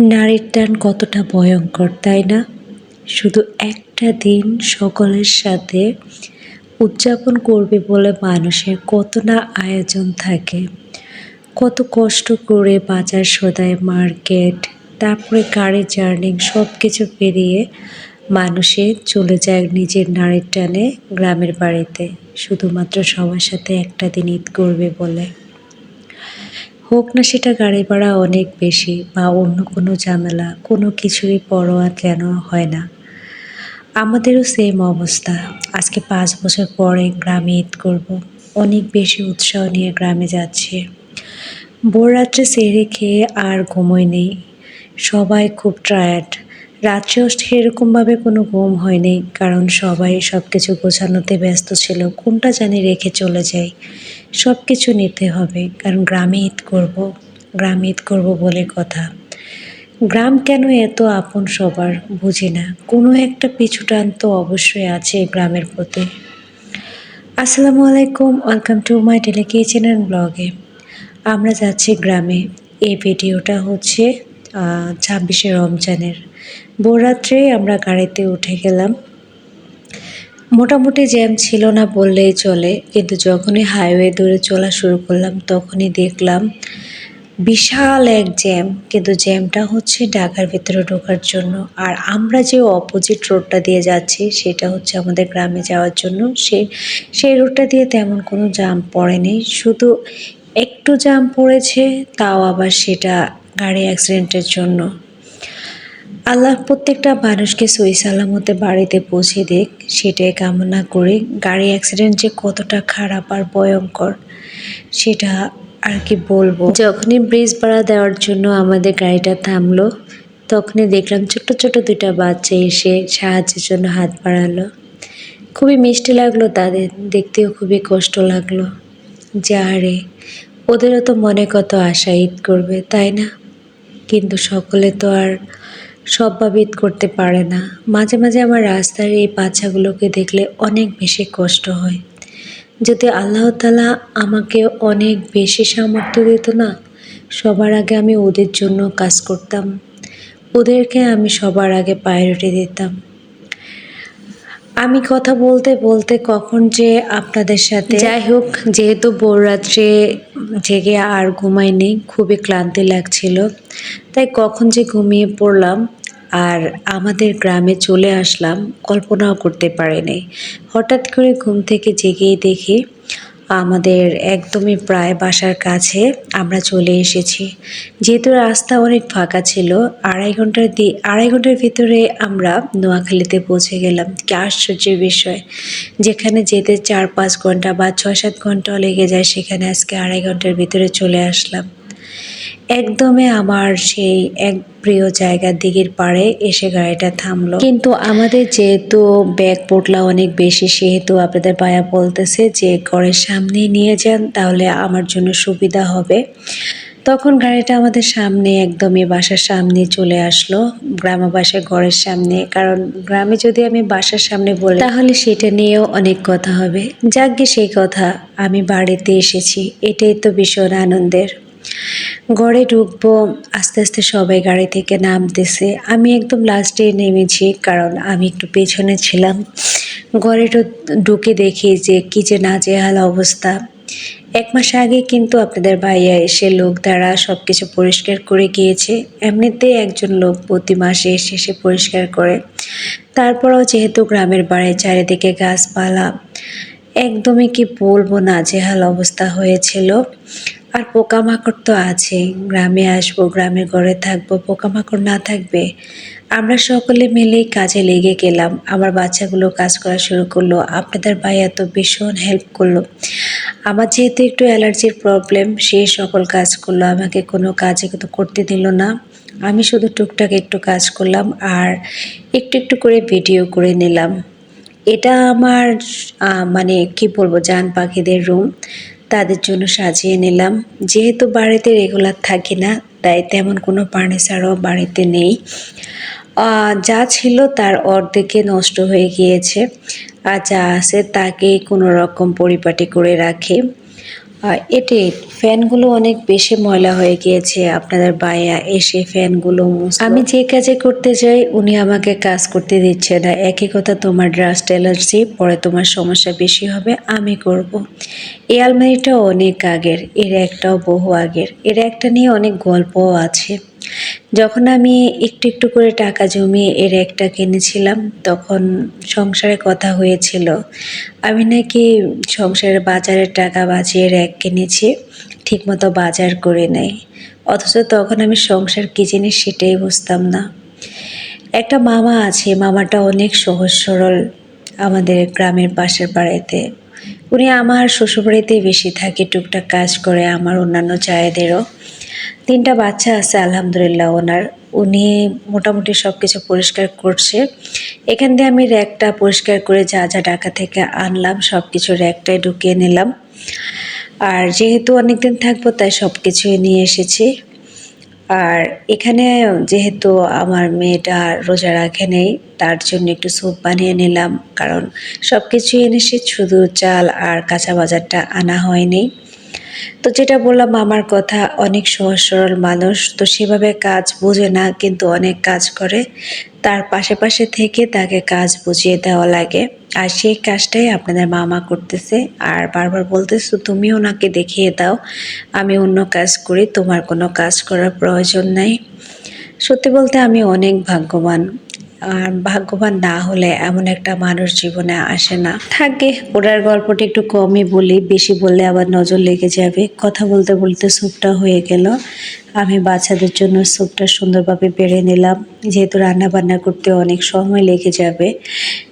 নারীর টান কতটা ভয়ঙ্কর, তাই না? শুধু একটা দিন সকলের সাথে উদযাপন করবে বলে মানুষের কত না আয়োজন থাকে। কত কষ্ট করে বাজার সদায়, মার্কেট, তারপরে গাড়ি, জার্নিং সব কিছু পেরিয়ে মানুষে চলে যায় নিজের নারীর টানে গ্রামের বাড়িতে। শুধুমাত্র সবার সাথে একটা দিন ঈদ করবে বলে। হোক না সেটা গাড়ি ভাড়া অনেক বেশি বা অন্য কোনো ঝামেলা, কোনো কিছুই পরোয়া কেন হয় না। আমাদেরও সেম অবস্থা। আজকে পাঁচ বছর পরে গ্রামে ঈদ করব। অনেক বেশি উৎসাহ নিয়ে গ্রামে যাচ্ছি। ভোর রাত্রে সেরে খেয়ে আর ঘুমোয় নেই। সবাই খুব টায়ার্ড রাত্রেও সেরকমভাবে কোনো ঘুম হয়নি, কারণ সবাই সব কিছু গোছানোতে ব্যস্ত ছিল কোনটা জানি রেখে চলে যাই। সব কিছু নিতে হবে, কারণ গ্রামে ঈদ করব, গ্রামে ঈদ করব বলে কথা। গ্রাম কেন এত আপন সবার, বুঝি না। কোনো একটা পিছু টান তো অবশ্যই আছে গ্রামের প্রতি। আসসালামু আলাইকুম, ওয়েলকাম টু মাই টেলিকে চ্যানেল ব্লগে। আমরা যাচ্ছি গ্রামে। এই ভিডিওটা হচ্ছে ছাব্বিশে রমজানের ভোররাত্রে আমরা গাড়িতে উঠে গেলাম। মোটামুটি জ্যাম ছিল না বললেই চলে, কিন্তু যখনই হাইওয়ে ধরে চলা শুরু করলাম, তখনই দেখলাম বিশাল এক জ্যাম, কিন্তু জ্যামটা হচ্ছে ঢাকার ভিতরে ঢোকার জন্য। আর আমরা যে অপোজিট রোডটা দিয়ে যাচ্ছি, সেটা হচ্ছে আমাদের গ্রামে যাওয়ার জন্য। সেই সেই রোডটা দিয়ে তেমন কোনো জাম পড়েনি, শুধু একটু জাম পড়েছে, তাও আবার সেটা গাড়ি অ্যাক্সিডেন্টের জন্য। আল্লাহ প্রত্যেকটা মানুষকে সই সালামতে বাড়িতে পৌঁছে দিক, সেটাই কামনা করি। গাড়ি অ্যাক্সিডেন্ট যে কতটা খারাপ আর ভয়ঙ্কর, সেটা আর কি বলব। যখনই ব্রিজ ভাড়া দেওয়ার জন্য আমাদের গাড়িটা থামলো, তখনই দেখলাম ছোট্ট ছোট দুইটা বাচ্চা এসে সাহায্যের জন্য হাত বাড়ালো। খুবই মিষ্টি লাগল তাদের, দেখতেও খুবই কষ্ট লাগল। যে আরে ওদেরও তো মনে কত আশা ঈদ করবে, তাই না? কিন্তু সকলে তো আর সবভাবে ঈদ করতে পারে না। মাঝে মাঝে আমার রাস্তার এই বাচ্চাগুলোকে দেখলে অনেক বেশি কষ্ট হয়। যদি আল্লাহ তালা আমাকে অনেক বেশি সামর্থ্য দিত না, সবার আগে আমি ওদের জন্য কাজ করতাম। ওদেরকে আমি সবার আগে প্রায়োরিটি দিতাম। আমি কথা বলতে বলতে কখন যে আপনাদের সাথে যাই হোক, যেহেতু রাত্রে জেগে আর ঘুমাইনি, খুবই ক্লান্তি লাগছিল। তাই কখন যে ঘুমিয়ে পড়লাম আর আমাদের গ্রামে চলে আসলাম, কল্পনাও করতে পারিনি। হঠাৎ করে ঘুম থেকে জেগেই দেখি আমাদের একদমই প্রায় বাসার কাছে আমরা চলে এসেছি। যেহেতু রাস্তা অনেক ফাঁকা ছিল, আড়াই ঘণ্টার দি, আড়াই ঘণ্টার ভিতরে আমরা নোয়াখালীতে পৌঁছে গেলাম। কি আশ্চর্যের বিষয়, যেখানে যেতে চার পাঁচ ঘণ্টা বা ছয় সাত ঘন্টাও লেগে যায়, সেখানে আজকে আড়াই ঘণ্টার ভিতরে চলে আসলাম। একদমই আমার সেই এক প্রিয় জায়গার দিকের পাড়ে এসে গাড়িটা থামলো। কিন্তু আমাদের যেহেতু ব্যাগ পোটলা অনেক বেশি, সেহেতু আপনাদের পায়া বলতেছে যে, ঘরের সামনে নিয়ে যান, তাহলে আমার জন্য সুবিধা হবে। তখন গাড়িটা আমাদের সামনে একদমই বাসার সামনে চলে আসলো গ্রাম বাসায় ঘরের সামনে। কারণ গ্রামে যদি আমি বাসার সামনে বলি, তাহলে সেটা নিয়েও অনেক কথা হবে। যাক সেই কথা, আমি বাড়িতে এসেছি, এটাই তো ভীষণ আনন্দের। ঘরে ঢুকবো, আস্তে আস্তে সবাই গাড়ি থেকে নামতেছে। আমি একদম লাস্টে নেমেছি, কারণ আমি একটু পেছনে ছিলাম। ঘরে ঢুকে দেখি যে কী যে নাজেহাল অবস্থা। এক মাস আগে কিন্তু আপনাদের ভাইয়া এসে লোক দ্বারা সব কিছু পরিষ্কার করে গিয়েছে। এমনিতেই একজন লোক প্রতি মাসে এসে এসে পরিষ্কার করে। তারপরেও যেহেতু গ্রামের বাড়ি চারিদিকে গাছপালা, একদমই কি বলব না জেহাল অবস্থা হয়েছিল। আর পোকামাকড় তো আছে। গ্রামে আসব, গ্রামে ঘরে থাকব, পোকামাকড় না থাকবে। আমরা সকলে মিলেই কাজে লেগে গেলাম। আমার বাচ্চাগুলো কাজ করা শুরু করল। আপনাদের ভাই এত ভীষণ হেল্প করল। আমার যেহেতু একটু অ্যালার্জির প্রবলেম সে সকল কাজ করল। আমাকে কোনো কাজে কিন্তু করতে দিল না। আমি শুধু টুকটাক একটু কাজ করলাম আর একটু একটু করে ভিডিও করে নিলাম। এটা আমার মানে কি বলব জান পাখিদের রুম তাদের জন্য সাজিয়ে নিলাম। যেহেতু বাড়িতে রেগুলার থাকি না, তাই তেমন কোনো ফার্নিচারও বাড়িতে নেই। যা ছিল তার অর্ধেকে নষ্ট হয়ে গিয়েছে। আর যা আছে তাকে কোনো রকম পরিপাটি করে রাখে। এটি ফ্যানগুলো অনেক বেশি ময়লা হয়ে গিয়েছে আপনাদের বায়া এসে ফ্যানগুলো। আমি যে কাজে করতে যাই, উনি আমাকে কাজ করতে দিচ্ছে না একই কথা, তোমার ড্রাস্ট অ্যালার্জি পরে তোমার সমস্যা বেশি হবে, আমি করব। এই আলমারিটাও অনেক আগের, এর একটাও বহু আগের এর একটা নিয়ে অনেক গল্পও আছে যখন আমি একটু একটু করে টাকা জমিয়ে এর একটা কিনেছিলাম, তখন সংসারে কথা হয়েছিল। আমি নাকি সংসারের বাজারের টাকা বাঁচিয়ে র্যাক কিনেছি, ঠিকমতো বাজার করে নেই। অথচ তখন আমি সংসার কী জিনিস সেটাই বুঝতাম না। একটা মামা আছে, মামাটা অনেক সহজ সরল আমাদের গ্রামের পাশের বাড়িতে উনি আমার শ্বশুরবাড়িতেই বেশি থাকে, টুকটাক কাজ করে আমার অন্যান্য চায়েদেরও। তিনটা বাচ্চা আছে, আলহামদুলিল্লাহ ওনার। উনি মোটামুটি সব কিছু পরিষ্কার করছে। এখান দিয়ে আমি র্যাকটা পরিষ্কার করে যা যা টাকা থেকে আনলাম সব কিছু র্যাকটায় ঢুকিয়ে নিলাম। আর যেহেতু অনেকদিন থাকব, তাই সব কিছুই নিয়ে এসেছি। আর এখানে যেহেতু আমার মেয়েটা রোজা রাখে নেই, তার জন্য একটু স্যুপ বানিয়ে নিলাম। কারণ সব কিছুই এনেছি, শুধু চাল আর কাঁচা বাজারটা আনা হয়নি। তো যেটা বললাম, আমার কথা অনেক সহজ সরল মানুষ, তো সেভাবে কাজ বোঝে না, কিন্তু অনেক কাজ করে। তার পাশে পাশে থেকে তাকে কাজ বুঝিয়ে দেওয়া লাগে। আর সেই কাজটাই আপনাদের মামা করতেছে। আর বারবার বলতেছো, তুমি ওনাকে দেখিয়ে দাও, আমি অন্য কাজ করি, তোমার কোনো কাজ করার প্রয়োজন নাই। সত্যি বলতে আমি অনেক ভাগ্যবান। আর ভাগ্যবান না হলে এমন একটা মানুষ জীবনে আসে না। থাকে, ওনার গল্পটা একটু কমই বলি, বেশি বললে আবার নজর লেগে যাবে। কথা বলতে বলতে স্যুপটা হয়ে গেল। আমি বাচ্চাদের জন্য স্যুপটা সুন্দরভাবে বেড়ে নিলাম। যেহেতু রান্না বান্না করতে অনেক সময় লেগে যাবে,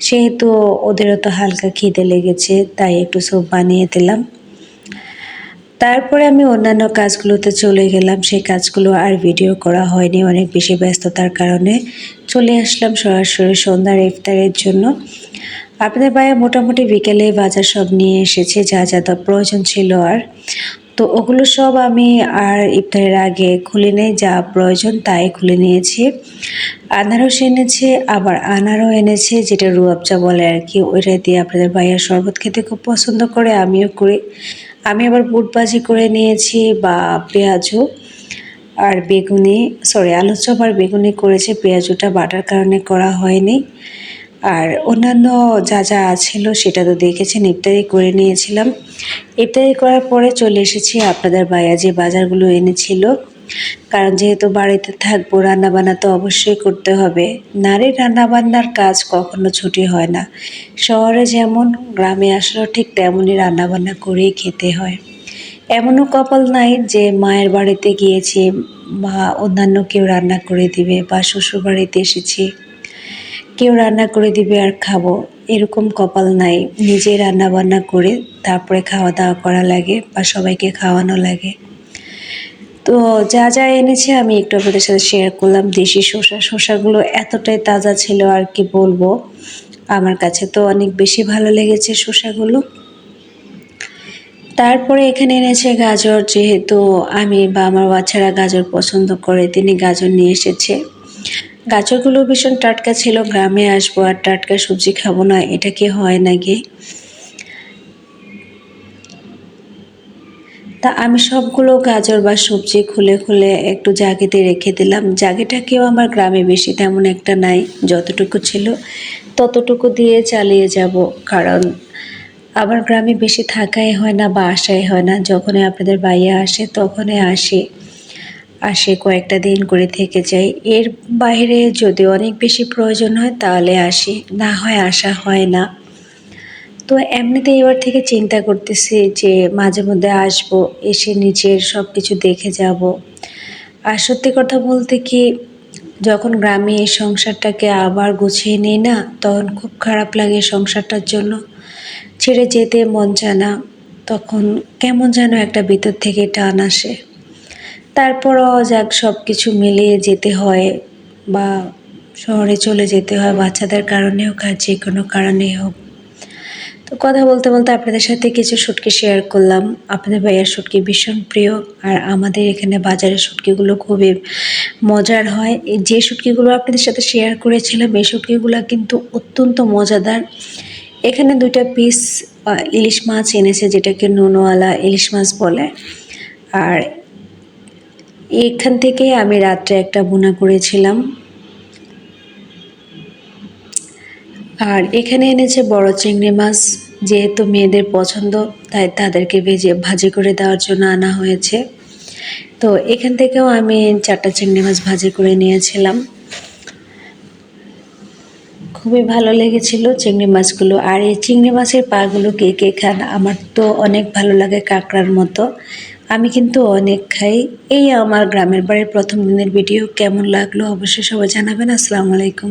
সেহেতু ওদেরও তো হালকা খিদে লেগেছে, তাই একটু স্যুপ বানিয়ে দিলাম। তারপরে আমি অন্যান্য কাজগুলোতে চলে গেলাম। সেই কাজগুলো আর ভিডিও করা হয়নি, অনেক বেশি ব্যস্ততার কারণে। চলে আসলাম সরাসরি সন্ধ্যার ইফতারের জন্য। আপনাদের ভাইয়া মোটামুটি বিকেলে বাজার সব নিয়ে এসেছে, যা যা প্রয়োজন ছিল আর। তো ওগুলো সব আমি আর ইফতারের আগে খুলে নেই, যা প্রয়োজন তাই খুলে নিয়েছি। আনারস এনেছে, আবার আনারও এনেছে, যেটা রুয়াবচা বলে আর কি। ওইটা দিয়ে আপনাদের ভাইয়া শরবত খেতে খুব পছন্দ করে, আমিও করি। আমি আবার বুট ভাজি করে নিয়েছি বা পেঁয়াজও আর বেগুনি সরি আলু চপ আর বেগুনি করেছে। পেঁয়াজুটা বাটার কারণে করা হয়নি। আর অন্যান্য যা যা ছিল সেটা তো দেখেছেন ইফতারি করে নিয়েছিলাম। ইফতারি করার পরে চলে এসেছি আপনাদের বাইয়া যে বাজারগুলো এনেছিল। কারণ যেহেতু বাড়িতে থাকব, রান্নাবান্না তো অবশ্যই করতে হবে। নারীর রান্নাবান্নার কাজ কখনো ছুটি হয় না। শহরে যেমন গ্রামে আসলেও ঠিক তেমনই রান্নাবান্না করেই খেতে হয়। এমনও কপাল নাই যে মায়ের বাড়িতে গিয়েছি বা অন্যান্য কেউ রান্না করে দিবে বা শ্বশুর বাড়িতে এসেছি। কেউ রান্না করে দিবে আর খাব, এরকম কপাল নাই। নিজে রান্না বান্না করে তারপরে খাওয়া দাওয়া করা লাগে বা সবাইকে খাওয়ানো লাগে। তো যা যা এনেছে আমি একটু আপনাদের সাথে শেয়ার করলাম। দেশি শসা, শসাগুলো এতটাই তাজা ছিল আর কি বলব আমার কাছে তো অনেক বেশি ভালো লেগেছে শসাগুলো। তারপরে এখানে এনেছে গাজর, যেহেতু আমি বা আমার বাচ্চারা গাজর পছন্দ করে, তিনি গাজর নিয়ে এসেছে। গাজরগুলো ভীষণ টাটকা ছিল, গ্রামে আসব আর টাটকা সবজি খাব না, এটা কি হয় নাকি? তা আমি সবগুলো গাজর বা সবজি খুলে খুলে একটু জাগিতে রেখে দিলাম। জাগিটাকেও আমার গ্রামে বেশি তেমন একটা নাই, যতটুকু ছিল ততটুকু দিয়ে চালিয়ে যাব। কারণ আমার গ্রামে বেশি থাকাই হয় না বা আসাই হয় না। যখনই আপনাদের বাইরে আসে তখনই আসি। আসে কয়েকটা দিন করে থেকে যাই। এর বাইরে যদি অনেক বেশি প্রয়োজন হয় তাহলে আসি। না হয় আসা হয় না। তো এমনিতে এবার থেকে চিন্তা করতেছি যে মাঝে মধ্যে আসব, এসে নিচের সব কিছু দেখে যাব। আর সত্যি কথা বলতে কি, যখন গ্রামে এই সংসারটাকে আবার গুছিয়ে নিই না, তখন খুব খারাপ লাগে সংসারটার জন্য। ছেড়ে যেতে মন চায় না, তখন কেমন যেন একটা ভিতর থেকে টান আসে। তারপরও যাক সব কিছু মিলিয়ে যেতে হয় বা শহরে চলে যেতে হয়, বাচ্চাদের কারণে হোক আর যে কোনো কারণেই হোক। তো কথা বলতে বলতে আপনাদের সাথে কিছু শুটকি শেয়ার করলাম। আপনাদের ভাইয়ার শুটকি ভীষণ প্রিয় আর আমাদের এখানে বাজারের শুটকিগুলো খুবই মজার হয়। যে শুটকিগুলো আপনাদের সাথে শেয়ার করেছিলাম, এই শুটকিগুলো কিন্তু অত্যন্ত মজাদার। এখানে দুইটা পিস ইলিশ মাছ এনেছে যেটাকে নুনওয়ালা ইলিশ মাছ বলে। আর এখান থেকে আমি রাত্রে একটা বোনা করেছিলাম। আর এখানে এনেছে বড় চিংড়ি মাছ। যেহেতু মেয়েদের পছন্দ, তাই তাদেরকে ভেজে, ভাজি করে দেওয়ার জন্য আনা হয়েছে। তো এখান থেকেও আমি চারটা চিংড়ি মাছ ভাজি করে নিয়েছিলাম। খুবই ভালো লেগেছিল চিংড়ি মাছগুলো। আর এই চিংড়ি মাছের পাগুলো কে কে খান, আমার তো অনেক ভালো লাগে কাঁকড়ার মতো। আমি কিন্তু অনেক খাই। এই আমার গ্রামের বাড়ির প্রথম দিনের ভিডিও কেমন লাগল অবশ্যই সবাই জানাবেন। আসসালামু আলাইকুম।